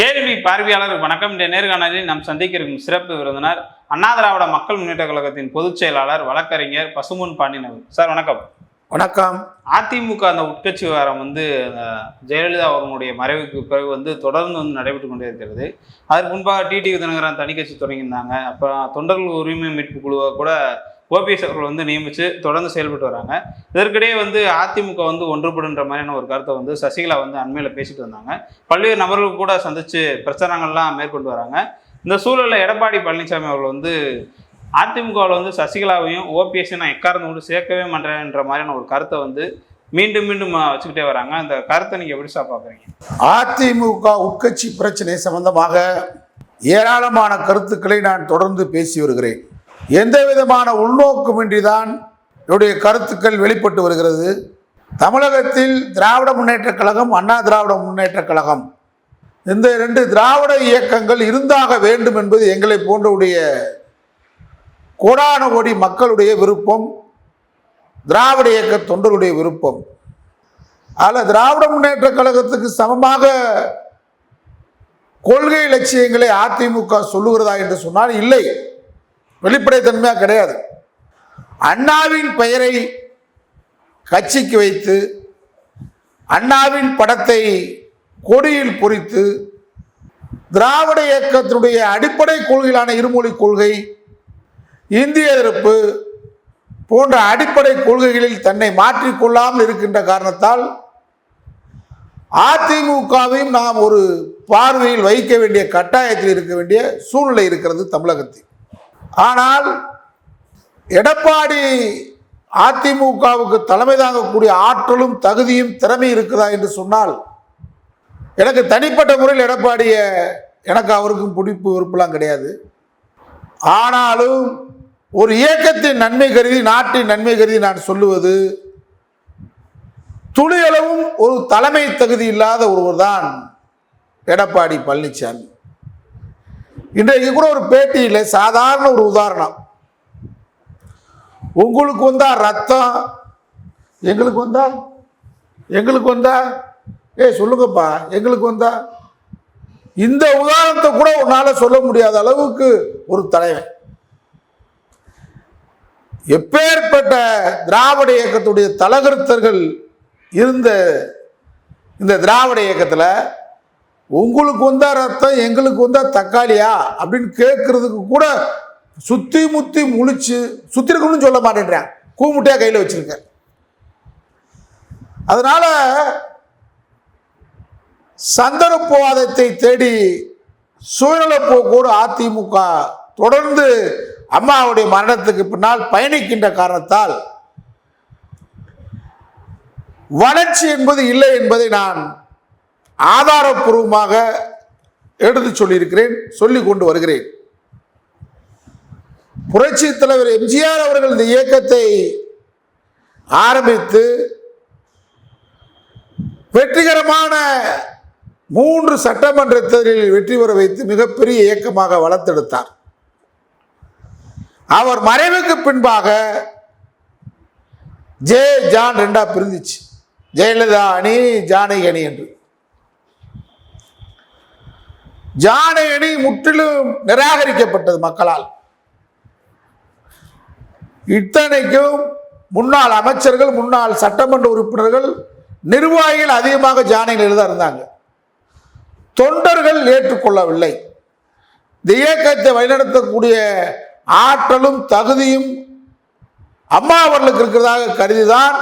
கேள்வி பார்வையாளர் வணக்கம். இந்த நேர்காணலில் நாம் சந்திக்க இருக்கும் சிறப்பு விருந்தினர் அண்ணா திராவிட மக்கள் முன்னேற்ற கழகத்தின் பொதுச் செயலாளர் வழக்கறிஞர் பசுமுன் பாண்டியன். அவர் சார் வணக்கம். வணக்கம். அதிமுக அந்த உட்கட்சி விவகாரம் வந்து ஜெயலலிதா அவர்களுடைய மறைவுக்கு பிறகு வந்து தொடர்ந்து வந்து நடைபெற்று கொண்டே இருக்கிறது. அதற்கு முன்பாக டிடி தினகரன் தனிக்கட்சி தொடங்கியிருந்தாங்க. அப்புறம் தொண்டர்கள் உரிமை மீட்பு குழுவை கூட ஓபிஎஸ் அவர்கள் வந்து நியமித்து தொடர்ந்து செயல்பட்டு வராங்க. இதற்கிடையே வந்து அதிமுக வந்து ஒன்றுபடுன்ற மாதிரியான ஒரு கருத்தை வந்து சசிகலா வந்து அண்மையில் பேசிட்டு வந்தாங்க. பல்வேறு நபர்கள் கூட சந்தித்து பிரச்சாரங்கள்லாம் மேற்கொண்டு வராங்க. இந்த சூழலில் எடப்பாடி பழனிசாமி அவர்கள் வந்து அதிமுகவில் வந்து சசிகலாவையும் ஓபிஎஸ்ஸையும் நான் எக்காரணம் கொண்டு சேர்க்கவே மாட்டேன்ற மாதிரியான ஒரு கருத்தை வந்து மீண்டும் மீண்டும் வச்சுக்கிட்டே வராங்க. அந்த கருத்தை நீங்கள் எப்படி சார் பார்க்குறீங்க அதிமுக உட்கட்சி பிரச்சனை சம்பந்தமாக ஏராளமான கருத்துக்களை நான் தொடர்ந்து பேசி வருகிறேன். எந்த விதமான உள்நோக்குமின்றி தான் என்னுடைய கருத்துக்கள் வெளிப்பட்டு வருகிறது. தமிழகத்தில் திராவிட முன்னேற்றக் கழகம் அண்ணா திராவிட முன்னேற்றக் கழகம். இந்த ரெண்டு திராவிட இயக்கங்கள் இருந்தாக வேண்டும் என்பது எங்களை போன்றவுடைய கோடான கோடி மக்களுடைய விருப்பம். திராவிட இயக்க தொண்டருடைய விருப்பம். அதில் திராவிட முன்னேற்றக் கழகத்துக்கு சமமாக கொள்கை லட்சியங்களை அதிமுக சொல்லுகிறதா என்று சொன்னால் இல்லை. வெளிப்படைத்தன்மையாக கிடையாது. அண்ணாவின் பெயரை கட்சிக்கு வைத்து அண்ணாவின் படத்தை கொடியில் பொறித்து திராவிட இயக்கத்தினுடைய அடிப்படை கொள்கையிலான இருமொழி கொள்கை இந்திய எதிர்ப்பு போன்ற அடிப்படை கொள்கைகளில் தன்னை மாற்றிக்கொள்ளாமல் இருக்கின்ற காரணத்தால் அதிமுகவையும் நாம் ஒரு பார்வையில் வைக்க வேண்டிய கட்டாயத்தில் இருக்க வேண்டிய சூழ்நிலை இருக்கிறது தமிழகத்தில். ஆனால் எடப்பாடி அதிமுகவுக்கு தலைமை தாங்கக்கூடிய ஆற்றலும் தகுதியும் திறமையும் இருக்குதா என்று சொன்னால் எனக்கு தனிப்பட்ட முறையில் எடப்பாடிய எனக்கு அவருக்கும் பிடிப்பு விருப்பலாம் கிடையாது. ஆனாலும் ஒரு இயக்கத்தின் நன்மை கருதி நாட்டின் நன்மை கருதி நான் சொல்லுவது துளியளவும் ஒரு தலைமை தகுதி இல்லாத ஒருவர் தான் எடப்பாடி பழனிசாமி இன்றைக்கு கூட ஒரு பேட்டியில் சாதாரண ஒரு உதாரணம். உங்களுக்கு வந்தா ரத்தம் எங்களுக்கு வந்தா எங்களுக்கு வந்தா ஏய் சொல்லுங்கப்பா எங்களுக்கு வந்தா. இந்த உதாரணத்தை கூட உன்னால் சொல்ல முடியாத அளவுக்கு ஒரு தலைவன். எப்பேற்பட்ட திராவிட இயக்கத்துடைய தலகருத்தர்கள் இருந்த இந்த திராவிட இயக்கத்தில் உங்களுக்கு வந்தா ரத்தம் எங்களுக்கு வந்தா தக்காளியா? அப்படின்னு கேட்கறதுக்கு கூட சுற்றி முத்தி முழிச்சு சுற்றி இருக்கணும்னு சொல்ல மாட்டேன்றேன். கூமுட்டியாக கையில் வச்சுருக்கேன் அதனால் சந்தர்ப்பவாதத்தை தேடி சுயநலப்போக்கோடு அதிமுக தொடர்ந்து அம்மாவுடைய மரணத்துக்கு பின்னால் பயணிக்கின்ற காரணத்தால் வளர்ச்சி என்பது இல்லை என்பதை நான் ஆதாரப்பூர்வமாக எடுத்து சொல்லியிருக்கிறேன் சொல்லி கொண்டு வருகிறேன். புரட்சி தலைவர் எம்ஜிஆர் அவர்கள் இந்த இயக்கத்தை ஆரம்பித்து வெற்றிகரமான மூன்று சட்டமன்ற தேர்தலில் வெற்றி பெற வைத்து மிகப்பெரிய இயக்கமாக வளர்த்தெடுத்தார். அவர் மறைவுக்கு பின்பாக ஜே ஜான் ரெண்டா பிரிந்துச்சு. ஜெயலலிதா அணி ஜானகி அணி என்று. ஜானகி அணி முற்றிலும் நிராகரிக்கப்பட்டது மக்களால். இத்தனைக்கும் முன்னாள் அமைச்சர்கள் முன்னாள் சட்டமன்ற உறுப்பினர்கள் நிர்வாகிகள் அதிகமாக ஜானையில் தான் இருந்தாங்க. தொண்டர்கள் ஏற்றுக்கொள்ளவில்லை. இந்த இயக்கத்தை வழிநடத்தக்கூடிய ஆற்றலும் தகுதியும் அம்மா அவர்களுக்கு இருக்கிறதாக கருதிதான்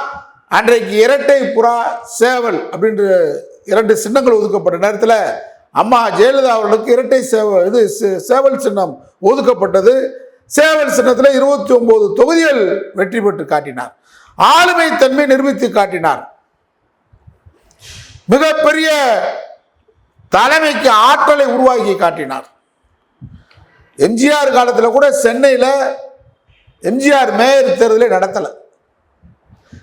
அன்றைக்கு இரட்டை புறா சேவல் அப்படின்ற இரண்டு சின்னங்கள் ஒதுக்கப்பட்ட நேரத்தில் அம்மா ஜெயலலிதா அவர்களுக்கு இரட்டை சேவல் இது சே- சேவல் சின்னம் ஒதுக்கப்பட்டது. சேவல் சின்னத்தில் இருபத்தி ஒன்பது தொகுதிகள் வெற்றி பெற்று காட்டினார். ஆளுமை தன்மை நிரூபித்து காட்டினார். மிகப்பெரிய தலைமைக்கு ஆற்றலை உருவாக்கி காட்டினார். எம்ஜிஆர் காலத்தில் கூட சென்னையில் எம்ஜிஆர் மேயர் தேர்தலை நடத்தலை.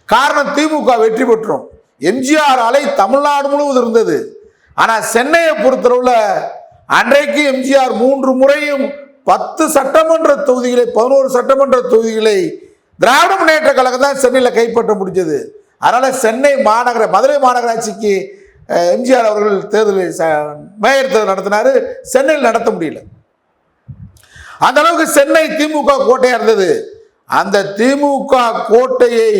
காரணம் திமுக வெற்றி பெற்றோம். எம்ஜிஆர் அலை தமிழ்நாடு முழுவதும் இருந்தது. ஆனால் சென்னையை பொறுத்தளவில் அன்றைக்கு எம்ஜிஆர் மூன்று முறையும் பத்து சட்டமன்ற தொகுதிகளை பதினோரு சட்டமன்ற தொகுதிகளை திராவிட முன்னேற்ற கழகம் தான் சென்னையில் கைப்பற்ற முடிஞ்சது. அதனால் சென்னை மாநகர மதுரை மாநகராட்சிக்கு எம்ஜிஆர் அவர்கள் தேர்தல் ச- மேயர் தேர்தல் நடத்தினார். சென்னையில் நடத்த முடியல. அந்த அளவுக்கு சென்னை திமுக கோட்டையாக இருந்தது. அந்த திமுக கோட்டையை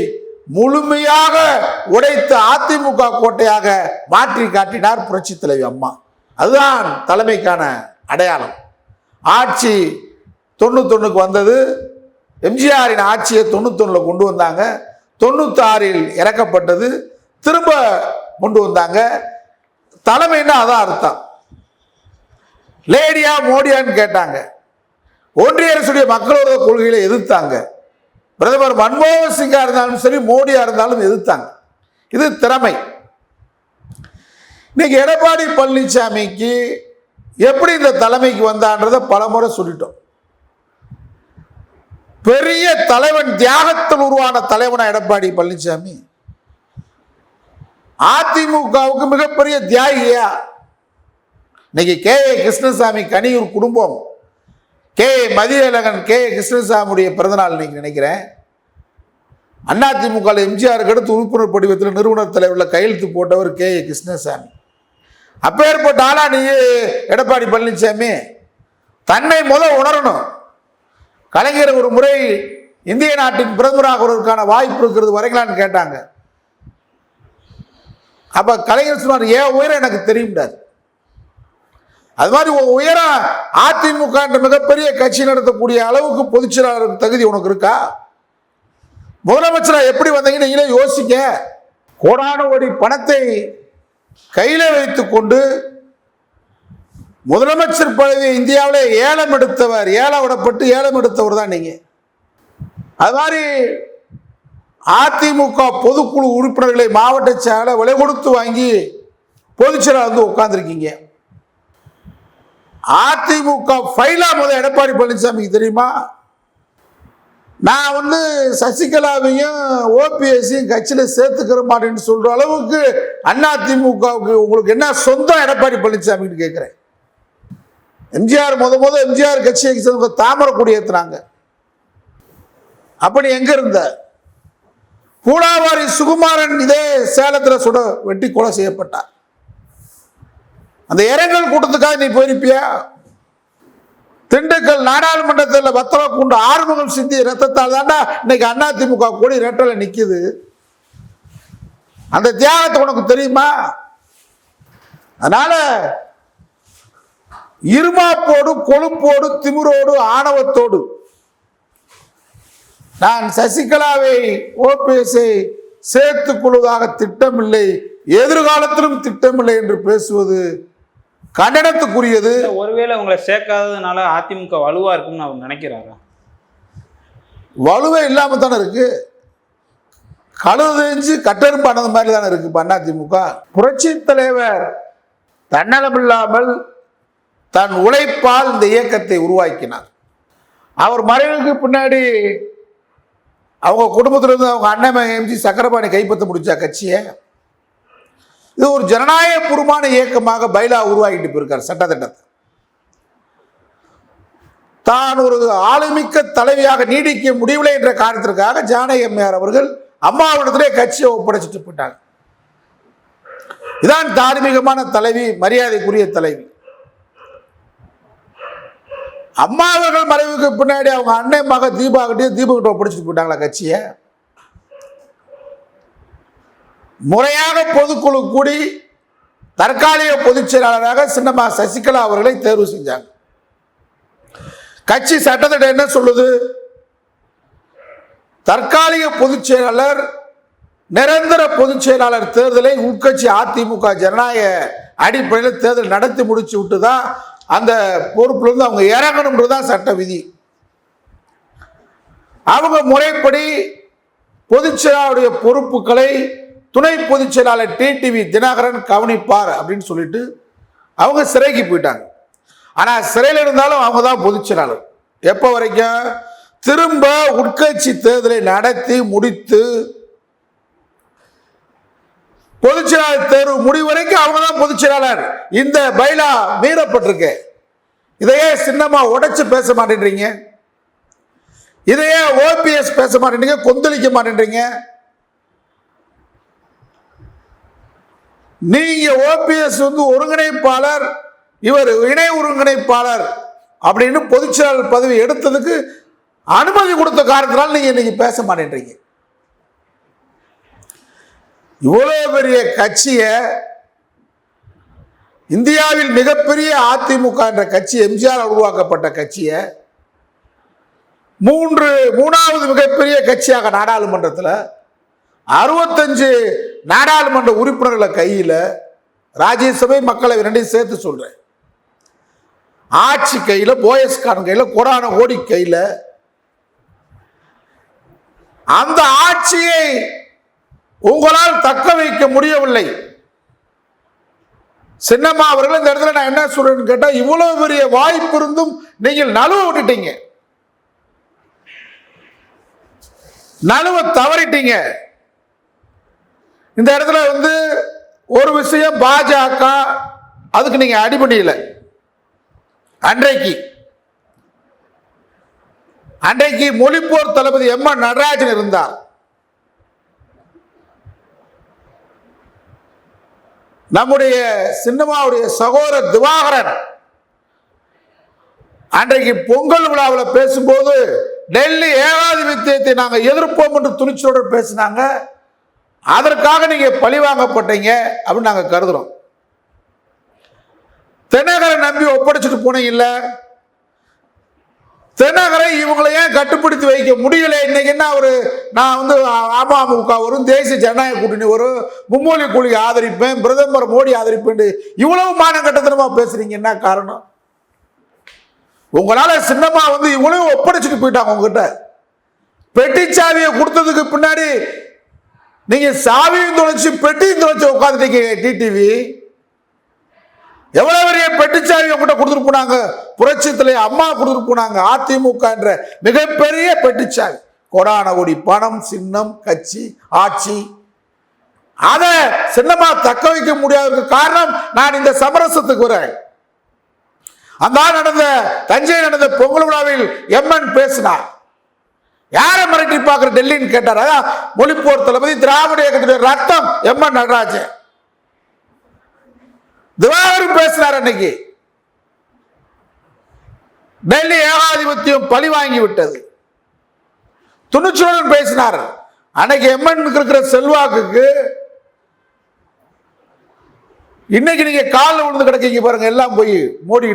முழுமையாக உடைத்து அதிமுக கோட்டையாக மாற்றி காட்டினார் புரட்சி தலைவி அம்மா. அதுதான் தலைமைக்கான அடையாளம். ஆட்சி தொண்ணூத்தொன்னுக்கு வந்தது. எம்ஜிஆரின் ஆட்சியை தொண்ணூத்தொன்னில் கொண்டு வந்தாங்க. தொண்ணூத்தாறில் இறக்கப்பட்டது. திரும்ப கொண்டு வந்தாங்க. தலைமைன்னா அதான் அர்த்தம். லேடியா மோடியான்னு கேட்டாங்க. ஒன்றிய அரசுடைய மக்களோட கொள்கைகளை எதிர்த்தாங்க. பிரதமர் மன்மோகன் சிங்கா இருந்தாலும் சரி மோடியா இருந்தாலும் எதிர்த்தாங்க. இது திறமை. இன்னைக்கு எடப்பாடி பழனிசாமிக்கு எப்படி இந்த தலைமைக்கு வந்தான்றதை பலமுறை சொல்லிட்டோம். பெரிய தலைவன் தியாகத்தில் உருவான தலைவனா எடப்பாடி பழனிசாமி. அதிமுகவுக்கு மிகப்பெரிய தியாகியா. இன்னைக்கு கே ஏ கிருஷ்ணசாமி கனியூர் குடும்பம். K A Mathiyazhagan K A கிருஷ்ணசாமியுடைய பிறந்தநாள் இன்னைக்கு நினைக்கிறேன். அதிமுக எம்ஜிஆருக்கு அடுத்து உறுப்பினர் படிவத்தில் நிறுவனர் தலைவரில் கையெழுத்து போட்டவர் கே ஏ கிருஷ்ணசாமி. அப்பேற்பட்ட ஆளா நீ எடப்பாடி பழனிசாமி தன்னை முத உணரணும். கலைஞர் ஒரு முறை இந்திய நாட்டின் பிரதமராக வாய்ப்பு இருக்கிறது வரைங்களான்னு கேட்டாங்க. அப்போ கலைஞர் சொன்னார் ஏன் உயிரை எனக்கு தெரியும்டார். அது மாதிரி உன் உயரம் அதிமுக என்ற மிகப்பெரிய கட்சி நடத்தக்கூடிய அளவுக்கு பொதுச் தகுதி உனக்கு இருக்கா? முதலமைச்சரா எப்படி வந்தீங்கன்னு நீங்களே யோசிக்க கோடான கோடி பணத்தை கையில வைத்துக் கொண்டு முதலமைச்சர் பதவி இந்தியாவில் ஏலம் எடுத்தவர் ஏலம் விடப்பட்டு ஏலம் எடுத்தவர் தான் நீங்க. அது மாதிரி அதிமுக பொதுக்குழு உறுப்பினர்களை மாவட்ட செயலாளர் விலை கொடுத்து வாங்கி பொதுச்செயலாளர் வந்து உட்கார்ந்துருக்கீங்க. அதிமுக ஃபைலா முதல் எடப்பாடி பழனிசாமிக்கு தெரியுமா? நான் வந்து சசிகலாவையும் ஓபிஎஸ்ஸையும் கட்சியில் சேர்த்துக்கிற மாட்டேன்னு சொல்ற அளவுக்கு அண்ணா அதிமுகவுக்கு உங்களுக்கு என்ன சொந்தம் எடப்பாடி பழனிசாமின்னு கேட்குறேன் எம்ஜிஆர் முத முத எம்ஜிஆர் கட்சியை சேர்ந்த தாமரை கொடி அப்படி எங்க இருந்த? கூடாவாரி சுகுமாரன் இதே சேலத்தில் சுட வெட்டி கொலை செய்யப்பட்டார். அந்த இரங்கல் கூட்டத்துக்காக நீ போயிருப்பியா? திண்டுக்கல் நாடாளுமன்றத்தில் வத்தல கொண்டு ஆறுமுகம் சிந்தி ரத்தத்தால் தாண்டா இன்னைக்கு அதிமுக கூடி ரெட்டில் நிற்கிது அந்த தியாகத்தை உனக்கு தெரியுமா? அதனால இருமாப்போடு கொழுப்போடு திமிரோடு ஆணவத்தோடு நான் சசிகலாவை ஓபிஎஸ்ஐ சேர்த்துக் கொள்வதாக திட்டமில்லை எதிர்காலத்திலும் திட்டமில்லை என்று பேசுவது கண்டனத்துக்குரியது. இல்ல, ஒருவேளை உங்களை சேர்க்காததுனால அதிமுக வலுவா இருக்கும்னு அவர் நினைக்கிறாரா? வலுவே இல்லாம தானே இருக்கு. கழுதெஞ்சு கட்டெரும்பானது மாதிரி தானே இருக்கு இப்ப அதிமுக புரட்சி தலைவர் தன்னலமில்லாமல் தன் உழைப்பால் இந்த இயக்கத்தை உருவாக்கினார். அவர் மறைவுக்கு பின்னாடி அவங்க குடும்பத்துல இருந்து அவங்க அண்ணன் எம்ஜி சக்கரபாணி கைப்பற்ற முடிச்சா கட்சியை. இது ஒரு ஜனநாயகபூர்வமான இயக்கமாக பைலா உருவாக்கிட்டு போயிருக்கார் சட்டத்திட்டத்தை. தான் ஒரு ஆளுமிக்க தலைவியாக நீடிக்க முடியவில்லை என்ற காரணத்திற்காக ஜானகி அம்மையார் அவர்கள் அம்மாவிடத்திலே கட்சியை ஒப்படைச்சிட்டு போயிட்டாங்க. இதான் தார்மீகமான தலைவி மரியாதைக்குரிய தலைவி. அம்மாவர்கள் மறைவுக்கு பின்னாடி அவங்க அண்ணன் மக தீபா கிட்டே தீபகிட்ட ஒப்படைச்சிட்டு போயிட்டாங்களா கட்சியை? முறையாக பொதுக்குழு கூடி தற்காலிக பொதுச் செயலாளராக சின்னம்மா சசிகலா அவர்களை தேர்வு செஞ்சாங்க. கட்சி சட்டத்திட்டம் என்ன சொல்லுது? தற்காலிக பொதுச் செயலாளர் நிரந்தர பொதுச் செயலாளர் தேர்தலை உட்கட்சி அதிமுக ஜனநாயக அடிப்படையில் தேர்தல் நடத்தி முடிச்சு விட்டு தான் அந்த பொறுப்புல இருந்து அவங்க இறங்கணும்ன்றது தான் சட்ட விதி. அவங்க முறைப்படி பொதுச் செயலாளருடைய பொறுப்புகளை துணை பொதுச் செயலாளர் டிடிவி தினகரன் கவனிப்பார் அப்படின்னு சொல்லிட்டு அவங்க சிறைக்கு போயிட்டாங்க. ஆனால் சிறையில் இருந்தாலும் அவங்க தான் பொதுச் செயலாளர். எப்போ வரைக்கும்? திரும்ப உட்கட்சி தேர்தலை நடத்தி முடித்து பொதுச் செயலாளர் தேர்வு முடிவு வரைக்கும் அவங்க தான் பொதுச் செயலாளர். இந்த பைலா மீறப்பட்டிருக்கு. இதையே சின்னமா உடைச்சு பேச மாட்டேன்றீங்க. இதையே ஓபிஎஸ் பேச மாட்டேன்றீங்க கொந்தளிக்க மாட்டேன்றீங்க. நீங்க ஓபிஎஸ் வந்து ஒருங்கிணைப்பாளர் இவர் இணை ஒருங்கிணைப்பாளர் அப்படின்னு பொதுச்செயலாளர் பதவி எடுத்ததுக்கு அனுமதி கொடுத்த காரணத்தினால் நீங்க இன்னைக்கு பேச மாட்டேன்றீங்க. இவ்வளோ பெரிய கட்சியை இந்தியாவில் மிகப்பெரிய அதிமுக என்ற கட்சி எம்ஜிஆர் உருவாக்கப்பட்ட கட்சியை மூன்று மூணாவது மிகப்பெரிய கட்சியாக நாடாளுமன்றத்தில் அறுபத்தஞ்சு நாடாளுமன்ற உறுப்பினர்களை கையில் ராஜ்யசபை மக்களை ரெண்டையும் சேர்த்து சொல்கிறேன் ஆட்சி கையில் போயஸ்கான் கையில் கொடான ஓடி கையில் அந்த ஆட்சியை உங்களால் தக்க வைக்க முடியவில்லை. சின்னம்மா அவர்கள் இந்த இடத்துல நான் என்ன சொல்றேன்னு கேட்டா இவ்வளவு பெரிய வாய்ப்பு இருந்தும் நீங்கள் நழுவ விட்டுட்டீங்க. நழுவ தவறிட்டீங்க. இந்த இடத்துல வந்து ஒரு விஷயம் பாஜக அதுக்கு நீங்கள் அடிபணியல அன்றைக்கு. அன்றைக்கு மொழிப்போர் தளபதி எம் என் நடராஜன் இருந்தார். நம்முடைய சின்னமாவுடைய சகோதரர் திவாகரன் அன்றைக்கு பொங்கல் விழாவில் பேசும்போது டெல்லி ஏகாதிபத்தியத்தை நாங்கள் எதிர்ப்போம் என்று துணிச்சலோடு பேசினாங்க. அதற்காக நீங்கள் பழி வாங்கப்பட்டீங்க அப்படின்னு நாங்கள் கருதுகிறோம் தென்னகரை நம்பி ஒப்படைச்சிட்டு போனீங்கல்ல தென்னகரை இவங்களை ஏன் கட்டுப்படுத்தி வைக்க முடியல? இன்னைக்கு என்ன ஒரு நான் வந்து அமமுக வரும் தேசிய ஜனநாயக கூட்டணி வரும் மும்மொழி கூலியை ஆதரிப்பேன் பிரதமர் மோடி ஆதரிப்பேன் இவ்வளவு மானங்கட்டத்தனமா பேசுறீங்க என்ன காரணம்? உங்களால் சின்னமாக வந்து இவ்வளவு ஒப்படைச்சிட்டு போயிட்டாங்க உங்ககிட்ட. பெட்டிச்சாவியை கொடுத்ததுக்கு பின்னாடி நீங்க சாவியும் தொலைச்சு பெட்டியும் தொலைச்சு உட்காந்துட்டீங்க டிடிவி. எவ்வளவு பெரிய பெட்டிச்சாவி உங்ககிட்ட கொடுத்துட்டு போனாங்க? புரட்சி தலைவர் அம்மா கொடுத்துட்டு போனாங்க. அதிமுக என்ற மிகப்பெரிய பெட்டிச்சாவி கொடான கோடி பணம் சின்னம் கட்சி ஆட்சி. அதை சின்னமா தக்க வைக்க முடியாததுக்கு காரணம் நான் இந்த சமரசத்துக்கு வரேன். அந்த நடந்த தஞ்சை நடந்த பொங்கல் விழாவில் எம்என் பேசினார். யாரை மிரட்டி பார்க்குற டெல்லின்னு கேட்டார்? அதான் மொழிப்போர் தளபதி திராவிட இயக்கத்துடைய ரத்தம் எம்என் நடராஜன் திவாகரும் பேசினார் அன்னைக்கு. டெல்லி ஏகாதிபத்தியம் பழி வாங்கி விட்டது. துணிச்சலுடன் பேசினார். அன்னைக்கு எம்என் இருக்கிற செல்வாக்குக்கு இன்னைக்கு நீங்க காலில் விழுந்து கிடக்கீங்க பாருங்க எல்லாம் போய் மோடி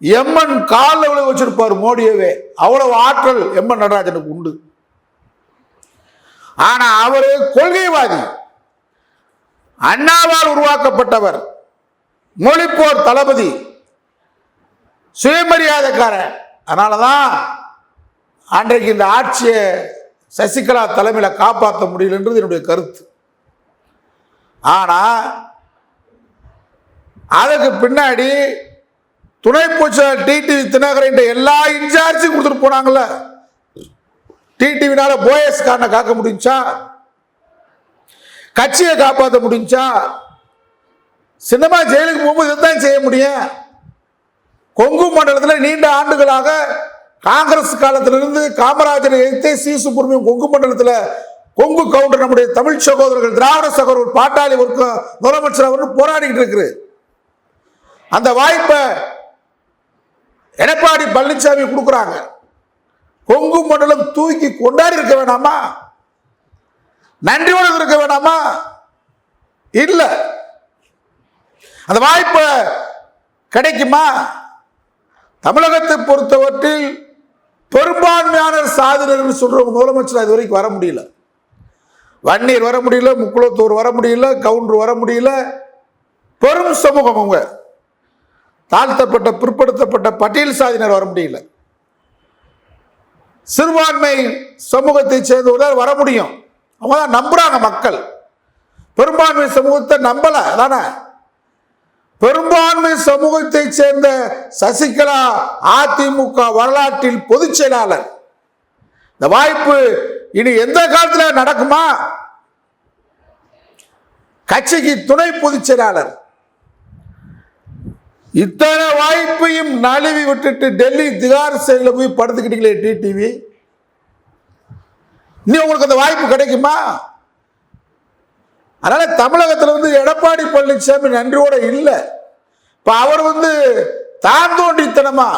எம்மன் காலில் விழுக வச்சிருப்பார் மோடியவே. அவ்வளவு ஆற்றல் எம்மன் நடராஜனுக்கு உண்டு. ஆனா அவரு கொள்கைவாதி. அண்ணாவால் உருவாக்கப்பட்டவர் மொழிப்போர் தளபதி. சுயமரியாதைக்காரன் அதனாலதான் அன்றைக்கு இந்த ஆட்சியை சசிகலா தலைமையில் காப்பாற்ற முடியலன்றது என்னுடைய கருத்து. ஆனால் அதுக்கு பின்னாடி துணை பூச்சாளர் டிடிவி தினகரன் எல்லா இன்சார்ஜும் கொடுத்துட்டு போனாங்கல்ல. டிடிவினால போயஸ் காரனை காக்க முடிஞ்சா? கட்சியை காப்பாற்ற முடிஞ்சா? சின்னமா ஜெயிலுக்கு போகும்போது இதுதான் செய்ய முடியும். கொங்கு மண்டலத்தில் நீண்ட ஆண்டுகளாக காங்கிரஸ் காலத்திலிருந்து காமராஜரை எதிர்த்து சி சுப்பிரமணியம் கொங்கு மண்டலத்தில் கொங்கு கவுண்டர் நம்முடைய தமிழ் சகோதரர்கள் திராவிட சகோதரர்கள் பாட்டாளி ஒரு முதலமைச்சர் அவர் போராடிக்கிட்டு இருக்குது அந்த வாய்ப்பை எடப்பாடி பழனிசாமி கொடுக்குறாங்க. கொங்கு மண்டலம் தூக்கி கொண்டாடி இருக்க வேணாமா? நன்றியோடு இருக்க வேணாமா? இல்லை. அந்த வாய்ப்பு கிடைக்குமா? தமிழகத்தை பொறுத்தவற்றில் பெரும்பான்மையான சாதனர் சொல்றவங்க முதலமைச்சர் இது வரைக்கும் வர முடியல. வன்னியர் வர முடியல முக்குளத்தூர் வர முடியல கவுண்டர் வர முடியல. பெரும் சமூகம் அவங்க. தாழ்த்தப்பட்ட பிற்படுத்தப்பட்ட பட்டியல் சாதியினர் வர முடியல. சிறுபான்மை சமூகத்தை சேர்ந்தவர்கள் வர முடியும். அவங்க தான் நம்புகிறாங்க மக்கள். பெரும்பான்மை சமூகத்தை நம்பலை தானே பெரும்பான்மை சமூகத்தை சேர்ந்த சசிகலா அதிமுக வரலாற்றில் பொதுச் செயலாளர். இந்த வாய்ப்பு இனி எந்த காலத்தில் நடக்குமா? கட்சிக்கு துணை பொதுச் செயலாளர். இத்தனை வாய்ப்பையும் நழுவி விட்டுட்டு டெல்லி திகார் சைடில் போய் படுத்துக்கிட்டீங்களே டிடிவி? நீ உங்களுக்கு அந்த வாய்ப்பு கிடைக்குமா? அதனால தமிழகத்தில் வந்து எடப்பாடி பழனிசாமி நன்றியோட இல்லை. இப்போ அவர் வந்து தான் தோண்டித்தனமா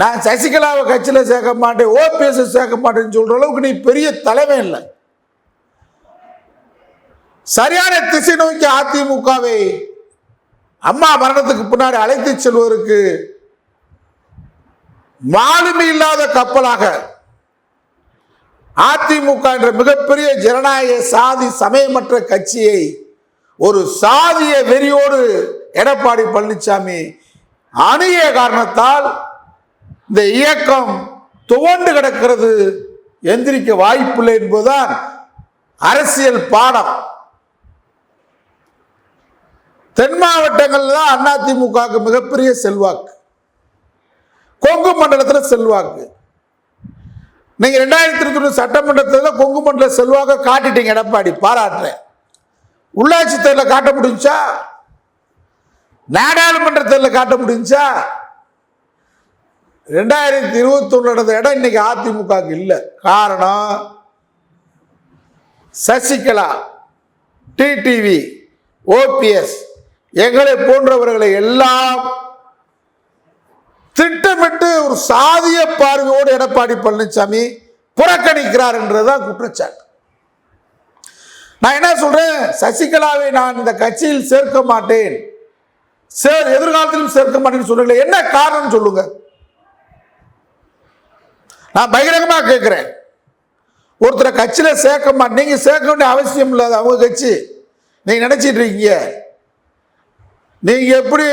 நான் சசிகலாவை கட்சியில் சேர்க்க மாட்டேன் ஓபிஎஸ் சேர்க்க மாட்டேன்னு சொல்கிற அளவுக்கு நீ பெரிய தலைமை இல்லை. சரியான திசை நோக்கி அதிமுகவை அம்மா மரணத்துக்கு பின்னாடி அழைத்து செல்வதற்கு மாலுமி இல்லாத கப்பலாக அதிமுக என்ற மிகப்பெரிய ஜனநாயக சாதி சமயமற்ற கட்சியை ஒரு சாதிய வெறியோடு எடப்பாடி பழனிசாமி அணிய காரணத்தால் இந்த இயக்கம் துவண்டு கிடக்கிறது. எந்திரிக்க வாய்ப்பில்லை என்பதுதான் அரசியல் பாடம். தென் மாவட்டங்கள்ல தான் அதிமுகவுக்கு மிகப்பெரிய செல்வாக்கு. கொங்கு மண்டலத்தில் செல்வாக்கு. நீங்கள் ரெண்டாயிரத்தி இருபத்தி ஒன்று சட்டமன்றத்தில் கொங்கு மண்டல செல்வாக்க காட்டிட்டீங்க எடப்பாடி. பாராட்டுறேன். உள்ளாட்சி தேர்தலில் காட்ட முடிஞ்சா? நாடாளுமன்ற தேர்தலில் காட்ட முடிஞ்சா? ரெண்டாயிரத்தி இருபத்தொன்னு நடந்த இடம் இன்னைக்கு அதிமுகவுக்கு இல்லை. காரணம் சசிகலா டிடிவி ஓபிஎஸ் எங்களை போன்றவர்களை எல்லாம் திட்டமிட்டு ஒரு சாதிய பார்வையோடு எடப்பாடி பழனிசாமி புறக்கணிக்கிறார் என்றதுதான் குற்றச்சாட்டு. நான் என்ன சொல்றேன்? சசிகலாவை நான் இந்த கட்சியில் சேர்க்க மாட்டேன். சேர் எதிர்காலத்திலும் சேர்க்க மாட்டேன்னு சொல்றீங்களே என்ன காரணம் சொல்லுங்க. நான் பகிரங்கமா கேட்கிறேன் ஒருத்தரை கட்சியில் சேர்க்க மாட்டேன் நீங்க சேர்க்க வேண்டிய அவசியம் இல்லை அவங்க கட்சி. நீங்க நினைச்சிட்டு இருக்கீங்க. நீங்கள் எப்படி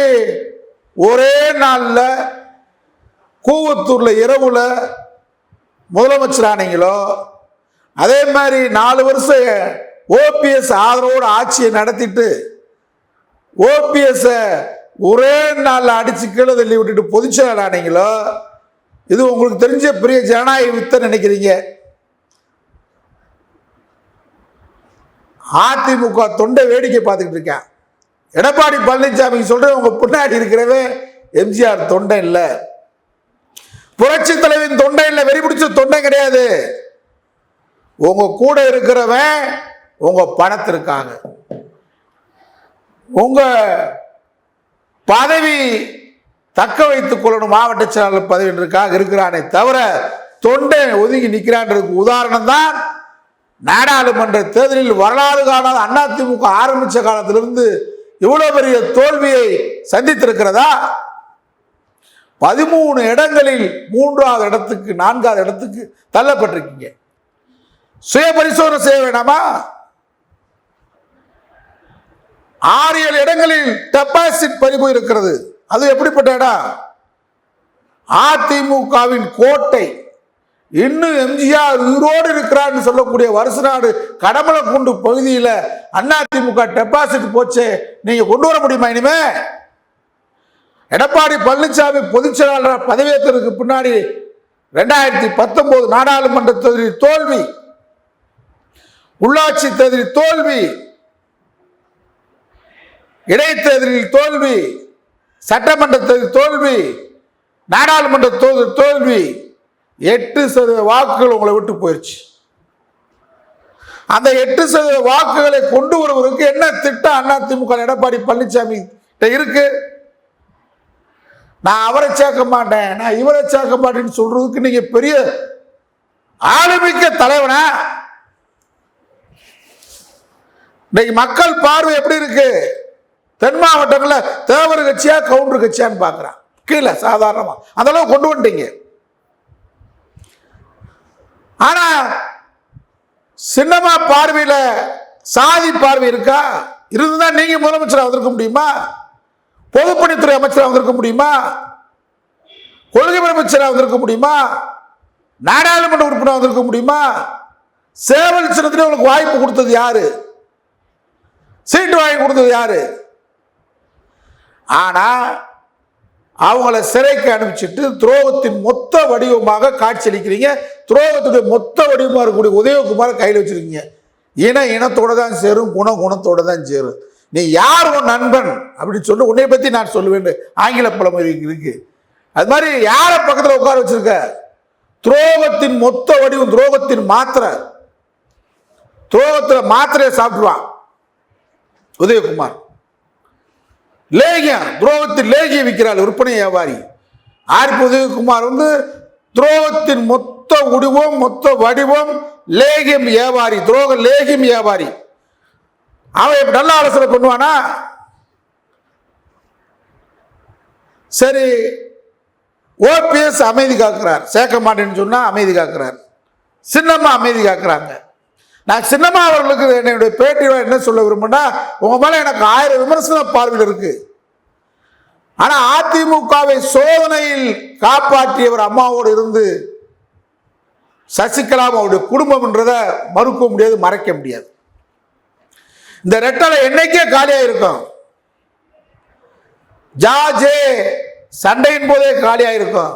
ஒரே நாளில் கூவத்தூரில் இரவில் முதலமைச்சர் ஆனீங்களோ அதே மாதிரி நாலு வருஷம் ஓபிஎஸ் ஆதரவோடு ஆட்சியை நடத்திட்டு ஓபிஎஸ்ஸை ஒரே நாளில் அடித்து கீழே தள்ளி விட்டுட்டு பொதுச்செயலாளர் ஆனீங்களோ இது உங்களுக்கு தெரிஞ்ச பெரிய ஜனநாயக வித்தை நினைக்கிறீங்க. அதிமுக தொண்டை வேடிக்கை பார்த்துக்கிட்டு இருக்கேன். எடப்பாடி பழனிசாமி சொல்ற உங்க பின்னாடி இருக்கிறவே எம்ஜிஆர் தொண்டை இல்லை. புரட்சி தலைவின் தொண்டை இல்லை வெறி பிடிச்ச தொண்டை கிடையாது. உங்க கூட இருக்கிறவன் உங்க பணத்திற்காங்க உங்க பதவி தக்க வைத்துக் கொள்ளணும் மாவட்ட செயலாளர் பதவின்றதுக்காக இருக்கிறானே தவிர தொண்டை ஒதுங்கி நிற்கிறான்றதுக்கு உதாரணம் தான் நாடாளுமன்ற தேர்தலில் வரலாறு காணாத அதிமுக ஆரம்பித்த காலத்திலிருந்து இவ்வளவு பெரிய தோல்வியை சந்தித்திருக்கிறதா? பதிமூணு இடங்களில் மூன்றாவது இடத்துக்கு நான்காவது இடத்துக்கு தள்ளப்பட்டிருக்கீங்க. சுய பரிசோதனை செய்ய வேண்டாமா? ஆறு ஏழு இடங்களில் டெபாசிட் பதிவு இருக்கிறது. அது எப்படிப்பட்ட இடம்? அதிமுகவின் கோட்டை. இன்னும் எம்ஜிஆர் உயிரோடு இருக்கிறான்னு சொல்லக்கூடிய வருஷநாடு கடமலக்குண்டு பகுதியில் அதிமுக டெபாசிட் போச்சே நீங்கள் கொண்டு வர முடியுமா இனிமே? எடப்பாடி பழனிசாமி பொதுச் செயலாளர் பதவியேற்றதுக்கு பின்னாடி ரெண்டாயிரத்தி பத்தொன்பது நாடாளுமன்ற தொகுதி தோல்வி உள்ளாட்சி தேர்தலில் தோல்வி இடைத்தேர்தலில் தோல்வி சட்டமன்ற தேர்தல் தோல்வி நாடாளுமன்ற தேர்தல் தோல்வி. எட்டு சதவீத வாக்குகள் உங்களை விட்டு போயிடுச்சு அந்த எட்டு சதவீத வாக்குகளை கொண்டு வருவதற்கு என்ன திட்டம் அதிமுக எடப்பாடி பழனிசாமி கிட்ட இருக்கு? நான் அவரை சேர்க்க மாட்டேன். நான் இவரை சேர்க்க மாட்டேன்னு சொல்றதுக்கு நீங்க பெரிய ஆளுமிக்க தலைவனா? இன்னைக்கு மக்கள் பார்வை எப்படி இருக்கு? தென் மாவட்டங்களில் தேவர் கட்சியா கவுண்டர் கட்சியான்னு பார்க்குறான். கீழே சாதாரணமா. அந்த அளவுக்கு கொண்டு வந்துட்டீங்க. ஆனா சின்னமா பார்வையில சாதி பார்வை இருக்கா? இருந்துதான் நீங்க முதலமைச்சராக வந்திருக்க முடியுமா? பொதுப்பணித்துறை அமைச்சராக வந்திருக்க முடியுமா? கொள்கை அமைச்சராக வந்திருக்க முடியுமா? நாடாளுமன்ற உறுப்பினர் வந்திருக்க முடியுமா? சேவல் சின்னத்தில் உங்களுக்கு வாய்ப்பு கொடுத்தது யாரு? சீட்டு வாங்கி கொடுத்தது யாரு? ஆனா அவங்கள சிறைக்கு அனுப்பிச்சிட்டு துரோகத்தின் மொத்த வடிவமாக காட்சியளிக்கிறீங்க. துரோகத்துடைய மொத்த வடிவமாக இருக்கக்கூடிய உதயகுமாரை கையில் வச்சிருக்கீங்க. இன இனத்தோட தான் சேரும் குணம் குணத்தோட தான் சேரும். நீ யார் உன் நண்பன்? அப்படின்னு சொல்லி உன்னை பற்றி நான் சொல்லுவேன். ஆங்கில பழமொழி இருக்கு அது மாதிரி யாரை பக்கத்தில் உட்கார வச்சிருக்க? துரோகத்தின் மொத்த வடிவம் துரோகத்தின் மாத்திரை. துரோகத்தில் மாத்திரையை சாப்பிடுவான் உதயகுமார். லேகியம் துரோகத்தில் லேகியம் விற்கிறாள் விற்பனை வியாபாரி. ஆர்பி உதயகுமார் வந்து துரோகத்தின் மொத்த உருவம் மொத்த வடிவம். லேகியம் வியாபாரி துரோக லேகியம் வியாபாரி அவன் இப்ப நல்ல ஆலோசனை பண்ணுவானா? சரி ஓபிஎஸ் அமைதி காக்கிறார். சேர்க்க மாட்டேன்னு சொன்னா அமைதி காக்கிறார். சின்னம்மா அமைதி காக்குறாங்க. நான் சின்னம்மா அவர்களுக்கு என்னுடைய பேட்டியில் என்ன சொல்ல விரும்புனா உங்க மேல எனக்கு ஆயிரம் விமர்சன பார்வையில் இருக்கு. ஆனா அதிமுகவை சோதனையில் காப்பாற்றியவர் அம்மாவோடு இருந்து சசிகலாம் அவருடைய குடும்பம்ன்றதை மறுக்க முடியாது மறைக்க முடியாது. இந்த ரெட்டலை என்னைக்கே காலியாக இருக்கும் ஜாஜே சண்டையின் போதே காலியாக இருக்கும்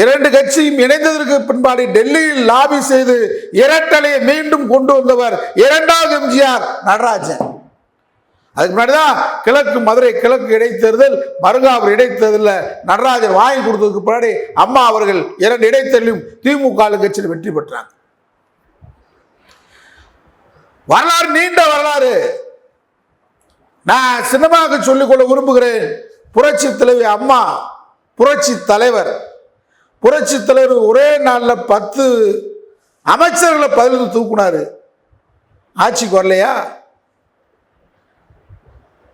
இரண்டு கட்சியும் இணைந்ததற்கு பின்பாடு டெல்லியில் லாபி செய்து இரட்டலையை மீண்டும் கொண்டு வந்தவர் இரண்டாவது எம்ஜிஆர் நடராஜன். அதுக்கு முன்னாடி தான் கிழக்கு மதுரை கிழக்கு இடைத்தேர்தல் மருங்காவூர் இடைத்தேர்தலில் நடராஜர் வாங்கி கொடுத்ததுக்கு பின்னாடி அம்மா அவர்கள் இரண்டு இடைத்தேர்தலும் திமுக கட்சியில் வெற்றி பெற்றாங்க. வரலாறு நீண்ட வரலாறு. நான் சினிமாவுக்கு சொல்லிக்கொள்ள விரும்புகிறேன். புரட்சி தலைவி அம்மா புரட்சி தலைவர். புரட்சி தலைவர் ஒரே நாளில் பத்து அமைச்சர்களை பதிலிருந்து தூக்குனாரு. ஆட்சிக்கு வரலையா?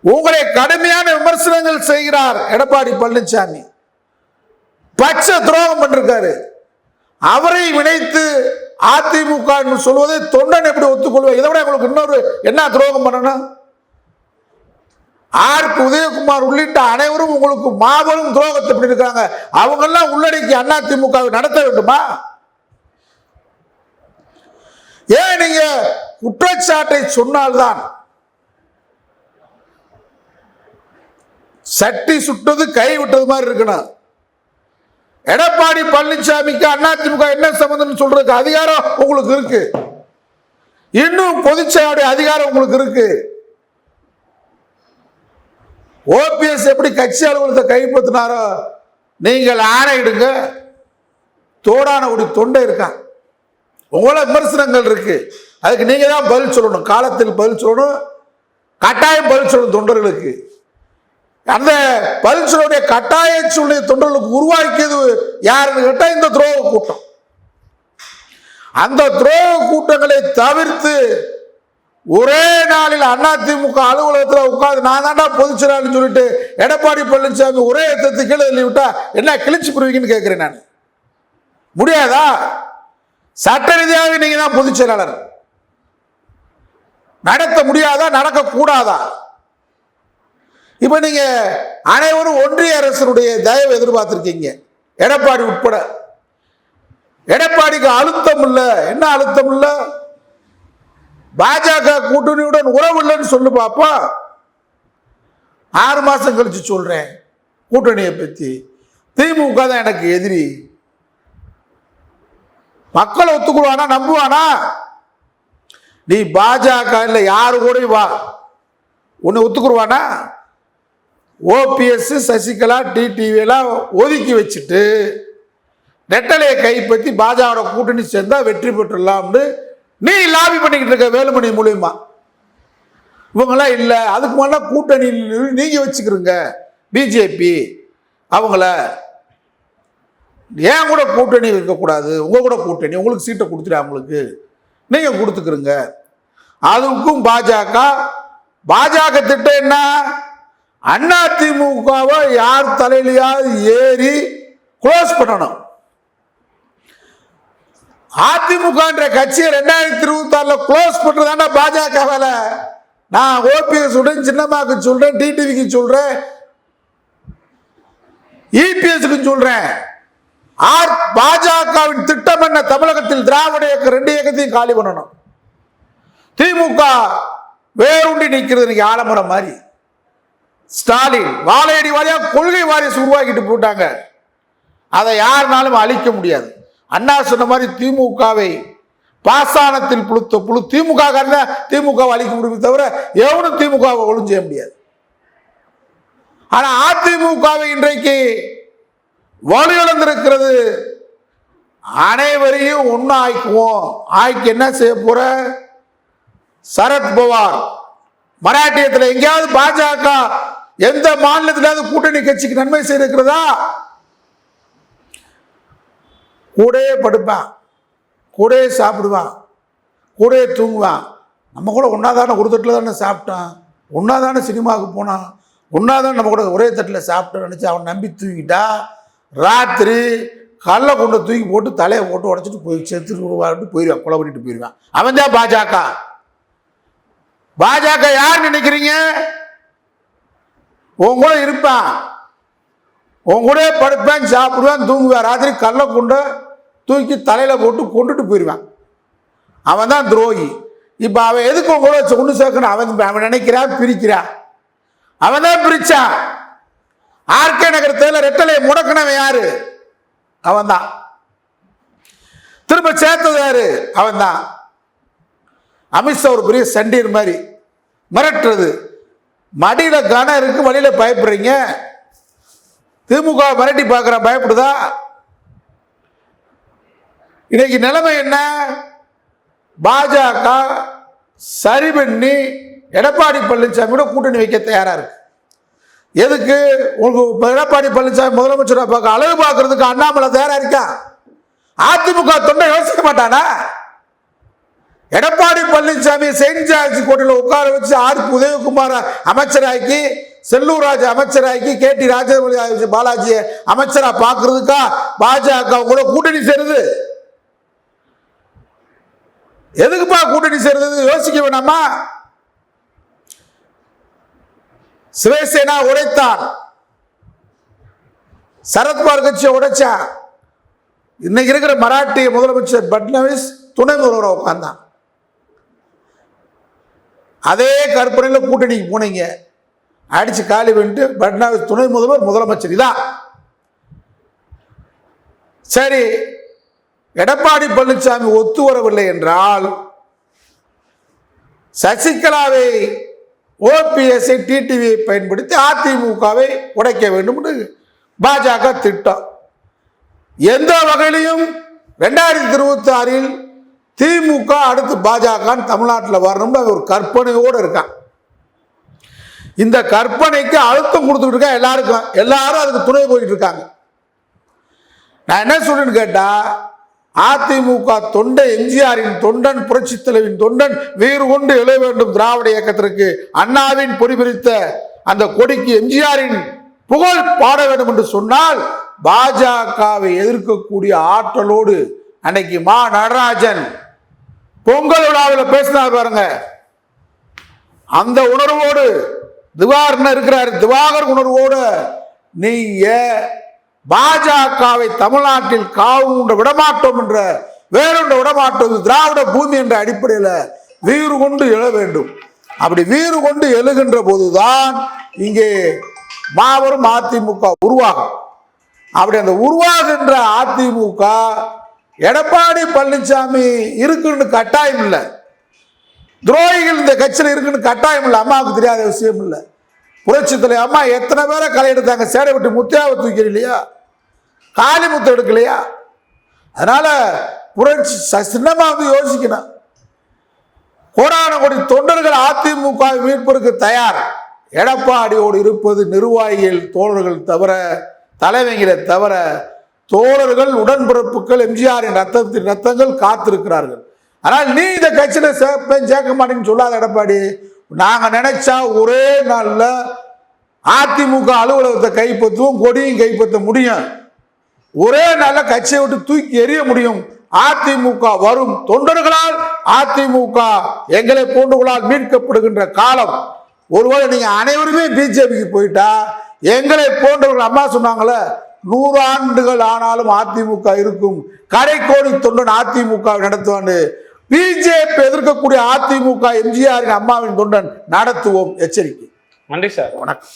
உங்களை கடுமையான விமர்சனங்கள் செய்கிறார் எடப்பாடி பழனிசாமி. பச்சை துரோகம் பண்ணிருக்காரு. அவரை இணைத்து அதிமுக என்று சொல்வதை தொண்டன் எப்படி ஒத்துக்கொள்வார்? இதை விட உங்களுக்கு இன்னொரு என்ன துரோகம் பண்ணணும்? ஆர்க்கு உதயகுமார் உள்ளிட்ட அனைவரும் உங்களுக்கு மாபெரும் துரோகத்தை பண்ணியிருக்காங்க அவங்கெல்லாம் உள்ளடக்கி அதிமுக நடத்த வேண்டுமா? ஏன் நீங்க குற்றச்சாட்டை சொன்னால்தான் சட்டி சுட்டது கை விட்டது மாதிரி இருக்கணும். எடப்பாடி பழனிசாமிக்கு அதிமுக என்ன சம்பந்தம் சொல்றதுக்கு அதிகாரம் உங்களுக்கு இருக்கு. இன்னும் பொதுச்செயலுடைய அதிகாரம் உங்களுக்கு இருக்கு. ஓபிஎஸ் எப்படி கட்சி அலுவலகத்தை கைப்பற்றினாரோ நீங்கள் ஆணையிடுங்க. தோடான ஒரு தொண்டை இருக்கான். உங்களோட விமர்சனங்கள் இருக்கு. அதுக்கு நீங்க தான் பதில் சொல்லணும். காலத்தில் பதில் சொல்லணும். கட்டாயம் பதில் சொல்லணும் தொண்டர்களுக்கு. அந்த பதில் கட்டாய சூழ்நிலை தொண்டர்களுக்கு உருவாக்கியது யாருன்னு கேட்டால் இந்த துரோக கூட்டம். அந்த துரோக கூட்டங்களை தவிர்த்து ஒரே நாளில் அதிமுக அலுவலகத்தில் உட்காந்து நான் தாண்டா பொதுச்செயலாளர்னு சொல்லிட்டு எடப்பாடி பழனிசாமி ஒரே எத்தத்து கீழே தள்ளி விட்டா என்ன கிழிச்சு புரிவீங்கன்னு கேட்குறேன் நான். முடியாதா? சட்ட ரீதியாக நீங்க தான் பொதுச் செயலாளர் நடத்த முடியாதா? நடக்க கூடாதா இப்போ நீங்க அனைவரும் ஒன்றிய அரசனுடைய தயவு எதிர்பார்த்திருக்கீங்க. எடப்பாடி உட்பட. எடப்பாடிக்கு அழுத்தம் இல்லை. என்ன அழுத்தம் இல்லை? பாஜக கூட்டணியுடன் உறவு இல்லைன்னு சொல்லு பாப்பா. ஆறு மாசம் கழிச்சு சொல்றேன் கூட்டணியை பத்தி. திமுக தான் எனக்கு எதிரி. மக்களை ஒத்துக்குவானா நம்புவானா? நீ பாஜக இல்லை யாரு கூட வா. உன்னை ஒத்துக்குருவானா? ஓபிஎஸ் சசிகலா டிடிவியெல்லாம் ஒதுக்கி வச்சுட்டு நெட்டலையை கைப்பற்றி பாஜக கூட்டணி சேர்ந்தால் வெற்றி பெற்றுடலாம்னு நீ லாபி பண்ணிக்கிட்டு இருக்க வேலுமணி மூலியமா. இவங்களாம் இல்லை. அதுக்கு முன்னாடி கூட்டணி நீங்கள் வச்சுக்கிறீங்க பிஜேபி அவங்கள ஏன் கூட கூட்டணி இருக்கக்கூடாது உங்கள் கூட கூட்டணி. உங்களுக்கு சீட்டை கொடுத்துட்டு அவங்களுக்கு. நீங்கள் கொடுத்துக்கிறீங்க. அதுக்கும் பாஜக பாஜக திட்டம் என்ன? அண்ணா திமுகவை யார் தலையிலையாவது ஏறி க்ளோஸ் பண்ணணும். அதிமுகன்ற கட்சியை ரெண்டாயிரத்தி இருபத்தி ஆறுல க்ளோஸ் பண்றதாண்டா பாஜக வேலை. நான் ஓபிஎஸ் உடன் சின்னம்மாக்கு சொல்றேன் டிடிவிக்கு சொல்றேன் இபிஎஸ்க்கு சொல்றேன். ஆர் பாஜகவின் திட்டம் என்ன? தமிழகத்தில் திராவிட இயக்கம் ரெண்டு இயக்கத்தையும் காலி பண்ணணும். திமுக வேரூண்டி நிற்கிறது இன்னைக்கு ஆலமரம் மாதிரி. ஸ்டாலின் வாழையடி வாரியாக கொள்கை வாரிசு உருவாக்கிட்டு போட்டாங்க. அதை யாருனாலும் அழிக்க முடியாது. அண்ணா சொன்ன மாதிரி திமுகவை பாசானத்தில் புழுத்த புழு திமுக காரணம் திமுகவை அழிக்க முடியுமே தவிர எவனும் திமுகவை ஒழுங்கு செய்ய முடியாது. ஆனால் அதிமுகவை இன்றைக்கு வலுவிழந்திருக்கிறது அனைவரையும் ஒன்று ஆய்க்குவோம் ஆய்க்கு என்ன செய்ய போற? சரத்பவார். மராட்டியத்தில் எங்கேயாவது பாஜக எந்த மாநிலத்திலாவது கூட்டணி கட்சிக்கு நன்மை செய்திருக்கிறதா? கூடயே படுப்பான். கூடயே சாப்பிடுவான். கூடயே தூங்குவான். நம்ம கூட ஒன்றா தானே ஒரு தட்டில் தானே சாப்பிட்டான். ஒன்றா தானே சினிமாவுக்கு போனான். ஒன்றா தானே நம்ம கூட ஒரே தட்டில் சாப்பிட்டோம் நினச்சி அவன் நம்பி தூங்கிட்டா ராத்திரி கல்லை கொண்டு தூக்கி போட்டு தலையை போட்டு உடச்சிட்டு போய் செத்துட்டு போயிடுவான் கொலை பண்ணிட்டு போயிடுவான். அவன் தான் பாஜக. பாஜக யார் நினைக்கிறீங்க? உன் கூட இருப்பான். உன் கூட படுப்பேன் சாப்பிடுவேன் தூங்குவேன். ராத்திரி கல்லை கொண்டு தூக்கி தலையில் போட்டு கொண்டுட்டு போயிடுவான் அவன் தான் துரோகி. இப்போ அவன் எதுக்கு உன் கூட கொண்டு சேர்க்கணும்? அவன் அவன் நினைக்கிறான் பிரிக்கிறான் அவன் தான் பிரிச்சான். ஆர்கே நகரத்தில் ரெட்டலையை முடக்கினவன் யாரு? அவன் தான். திரும்ப சேர்த்தது யாரு? அவன் தான். அமித்ஷா ஒரு பெரிய சண்டீர் மாதிரி மிரட்டுறது. மடியில் கணம் இருக்கு வழியில் பயப்படுறீங்க. திமுக மிரட்டி பார்க்குற பயப்படுதா? இன்னைக்கு நிலைமை என்ன? பாஜக சரி பண்ணி எடப்பாடி பழனிசாமியோட கூட்டணி வைக்க தயாராக இருக்கு. எதுக்கு? உங்களுக்கு எடப்பாடி பழனிசாமி முதலமைச்சராக பார்க்க அழகு பார்க்கறதுக்கு அண்ணாமலை தயாராக இருக்கா? அதிமுக தொண்டை யோசிக்க மாட்டானா? எடப்பாடி பழனிசாமி செயின்ட் ஜார்ஜ் கோட்டையில் உட்கார வச்சு ஆர் உதயகுமார் அமைச்சராக்கி செல்லூர் ராஜ் அமைச்சராக்கி கே டி ராஜேந்திர பாலாஜியை அமைச்சராக பார்க்கறதுக்கா பாஜக கூட கூட்டணி சேருது. எதுக்குப்பா கூட்டணி சேருது யோசிக்க வேணாமா? சிவசேனா உடைத்தான். சரத்பவார் கட்சியை உடைச்சா. இன்னைக்கு இருக்கிற மராட்டிய முதலமைச்சர் பட்னவிஸ் துணை முதல்வராக உட்கார்ந்தான். அதே கற்பனையில் கூட்டணிக்கு போனீங்க. அடித்து காலி பண்ணிட்டு பட்னாவிஸ் துணை முதல்வர் முதலமைச்சர் இதான். சரி எடப்பாடி பழனிசாமி ஒத்து வரவில்லை என்றால் சசிகலாவை ஓபிஎஸ்ஐ டிடிவியை பயன்படுத்தி அதிமுகவை உடைக்க வேண்டும் என்று பாஜக திட்டம். எந்த வகையிலையும் ரெண்டாயிரத்தி இருபத்தி ஆறில் திமுக அடுத்து பாஜக தமிழ்நாட்டில் வரணும்னு அது ஒரு கற்பனையோடு இருக்கான் இந்த கற்பனைக்கு அழுத்தம் கொடுத்துட்டு இருக்கா எல்லாருக்கும். எல்லாரும் அதுக்கு துணை போயிட்டு இருக்காங்க. நான் என்ன சொல்றேன்னு கேட்டா அதிமுக தொண்டை எம்ஜிஆரின் தொண்டன் புரட்சி தலைவின் தொண்டன் வீறு கொண்டு எழ வேண்டும் திராவிட இயக்கத்திற்கு. அண்ணாவின் பொறிபிரித்த அந்த கொடிக்கு எம்ஜிஆரின் புகழ் பாட வேண்டும் என்று சொன்னால் பாஜகவை எதிர்க்கக்கூடிய ஆற்றலோடு அன்னைக்கு மா நடராஜன் பொங்கல் விழாவில் பேசினார் பாருங்க. அந்த உணர்வோடு திவாகரன் இருக்கிறார். திவாகர் உணர்வோடு நீங்க பாஜகவை தமிழ்நாட்டில் காவுண்ட விடமாட்டோம் என்ற வேறொன்ற விடமாட்டோம். திராவிட பூமி என்ற அடிப்படையில் வீறு கொண்டு எழ வேண்டும். அப்படி வீறு கொண்டு எழுகின்ற போதுதான் இங்கே மாபெரும் அதிமுக உருவாகும். அப்படி அந்த உருவாகின்ற அதிமுக எடப்பாடி பழனிசாமி இருக்குன்னு கட்டாயம் இல்லை. துரோகிகள் இந்த கட்சியில் இருக்குன்னு கட்டாயம் இல்லை. அம்மாவுக்கு தெரியாத விஷயம் இல்லை. புரட்சி தலைவர் அம்மா எத்தனை பேரை களை எடுத்தாங்க? சேடை விட்டு முத்தியாவை தூக்கி இல்லையா? காளி முத்து எடுக்கலையா? அதனால புரட்சி ச- வந்து யோசிக்கணும். கோடான கோடி தொண்டர்கள் அதிமுக மீட்பிற்கு தயார். எடப்பாடியோடு இருப்பது நிர்வாகிகள் தோழர்கள் தவிர தலைவங்களை தவிர தோழர்கள் உடன்பிறப்புகள் எம்ஜிஆரின் ரத்தத்தின் ரத்தங்கள் காத்திருக்கிறார்கள். ஆனால் நீ இந்த கட்சியில சேர்ப்பேன் சேர்க்க மாட்டேன்னு சொல்லாத எடப்பாடி. நாங்க நினைச்சா ஒரே நாள்ல அதிமுக அலுவலகத்தை கைப்பற்றுவோம் கொடியும் கைப்பற்ற முடியும். ஒரே நாள்ல கட்சியை விட்டு தூக்கி எறிய முடியும். அதிமுக வரும் தொண்டர்களால் அதிமுக எங்களை போன்றவர்களால் மீட்கப்படுகின்ற காலம். ஒருவேளை நீங்க அனைவருமே பிஜேபிக்கு போயிட்டா எங்களை போன்றவர்கள் அம்மா சொன்னாங்களே நூறு ஆண்டுகள் ஆனாலும் அதிமுக இருக்கும். கரைக்கோடி தொண்டன் அதிமுக நடத்துவான்னு. பிஜேபி எதிர்க்கக்கூடிய அதிமுக எம்ஜிஆரின் அம்மாவின் தொண்டன் நடத்துவோம். எச்சரிக்கை. நன்றி சார். வணக்கம்.